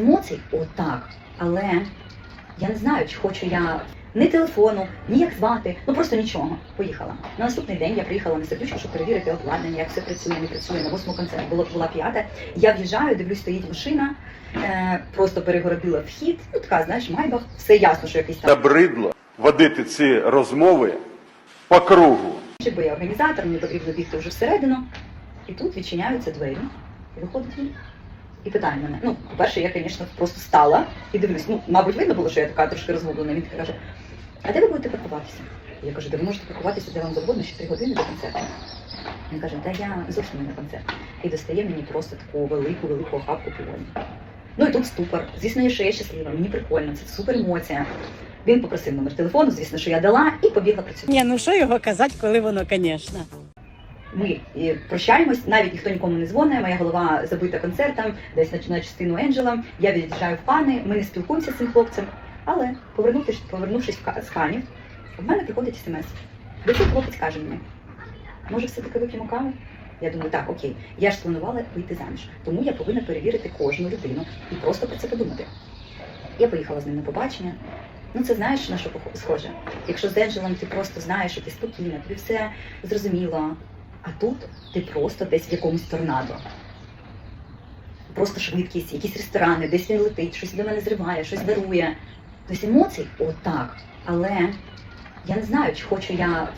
Емоцій отак. Але я не знаю, чи хочу я ні телефону, ні як звати, ну просто нічого. Поїхала. На наступний день я приїхала на сердючку, щоб перевірити обладнання, як все працює, не працює. На восьму концерт було була п'ята. Я в'їжджаю, дивлюсь, стоїть машина, е, просто перегородила вхід. Ну така, знаєш, майбах, все ясно, що якийсь там. Набридло водити ці розмови по кругу. Бо я організатор, мені потрібно бігти вже всередину. І тут відчиняються двері. І виходить він. І питає мене. Ну, по-перше, я, звісно, просто стала і дивлюсь. Ну, мабуть, видно було, що я така трошки розгублена. Він каже, а де ви будете паркуватися? Я кажу, де ви можете паркуватися, де вам завгодно, ще три години до концерту. Він каже, та я зовсім не на концерт. І достає мені просто таку велику, велику охапку півоні. Ну і тут ступор. Звісно, що я щаслива, мені прикольно, це супер емоція. Він попросив номер телефону, звісно, що я дала, і побігла працювати. Ні, ну що його казати, коли воно, звісно. Ми прощаємось, навіть ніхто нікому не дзвонить. Моя голова забита концертом, десь на, частину Енджела. Я від'їжджаю в пани, ми не спілкуємося з цим хлопцем. Але повернувшись, повернувшись з канів, в мене приходить смс. Цей хлопець каже мені, може, все-таки вип'ємо каву? Я думаю, так, окей, я ж планувала вийти заміж, тому я повинна перевірити кожну людину і просто про це подумати. Я поїхала з ним на побачення. Ну, це знаєш, на що схоже. Якщо з Енджелом ти просто знаєш, що ти спокійна, тобі все зрозуміло. А тут ти просто десь в якомусь торнадо. Просто швидкість, якісь ресторани, десь він летить, щось до мене зриває, щось дарує. Тобто емоцій отак. Але я не знаю, чи хочу я